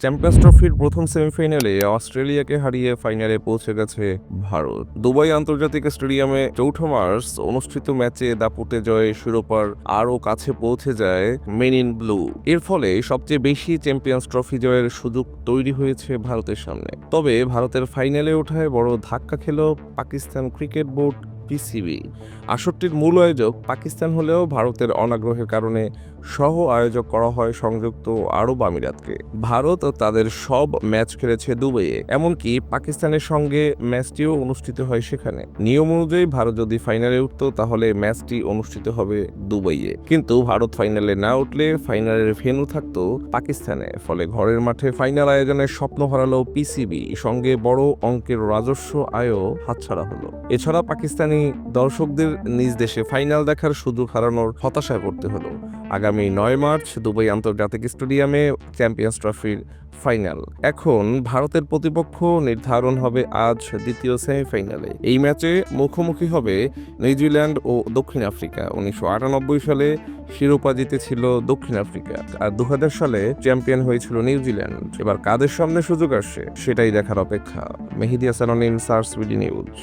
Champions ট্রফির প্রথম সেমিফাইনালে অস্ট্রেলিয়াকে হারিয়ে ফাইনালে পৌঁছে গেছে ভারত। দুবাই আন্তর্জাতিক স্টেডিয়ামে চৌঠা মার্চ অনুষ্ঠিত ম্যাচে দাপুটে জয়ে শিরোপার আরও কাছে পৌঁছে যায় মেন ইন ব্লু এর ফলে সবচেয়ে বেশি চ্যাম্পিয়ন্স ট্রফি জয়ের সুযোগ তৈরি হয়েছে ভারতের সামনে। তবে ভারতের ফাইনালে ওঠায় বড় ধাক্কা খেল পাকিস্তান ক্রিকেট বোর্ড পিসিবি। আসরটির মূল আয়োজক পাকিস্তান হলেও ভারতের অনাগ্রহের কারণে সহ আয়োজক করা হয় সংযুক্ত আরব আমিরাতকে। ভারত তাদের সব ম্যাচ খেলেছে দুবাইয়ে, এমনকি পাকিস্তানের সঙ্গে ম্যাচটিও অনুষ্ঠিত হয় সেখানে। নিয়ম অনুযায়ী ভারত যদি ফাইনালে উঠতো, তাহলে ম্যাচটি অনুষ্ঠিত হবে দুবাইয়ে। কিন্তু ভারত ফাইনালে না উঠলে ফাইনালের ভেন্যু থাকতো পাকিস্তানে, ফলে ঘরের মাঠে ফাইনাল আয়োজনের স্বপ্ন হারালো পিসিবি। সঙ্গে বড় অঙ্কের রাজস্ব আয়ও হাতছাড়া হলো। এছাড়া পাকিস্তানি দর্শকদের নিজ দেশে ফাইনাল দেখার সুযোগ হারানোর হতাশায় পড়তে হলো। আগামী নয় মার্চ দুবাই আন্তর্জাতিক স্টেডিয়ামে চ্যাম্পিয়ন্স ট্রফির ফাইনাল। এখন ভারতের প্রতিপক্ষ নির্ধারণ হবে আজ দ্বিতীয় সেমিফাইনালে। এই ম্যাচে মুখোমুখি হবে নিউজিল্যান্ড ও দক্ষিণ আফ্রিকা। উনিশশো আটানব্বই সালে শিরোপা জিতেছিল দক্ষিণ আফ্রিকা আর দু হাজার সালে চ্যাম্পিয়ন হয়েছিল নিউজিল্যান্ড। এবার কাদের সামনে সুযোগ আসছে সেটাই দেখার অপেক্ষা। মেহিদি হাসান সার্স বিডি নিউজ।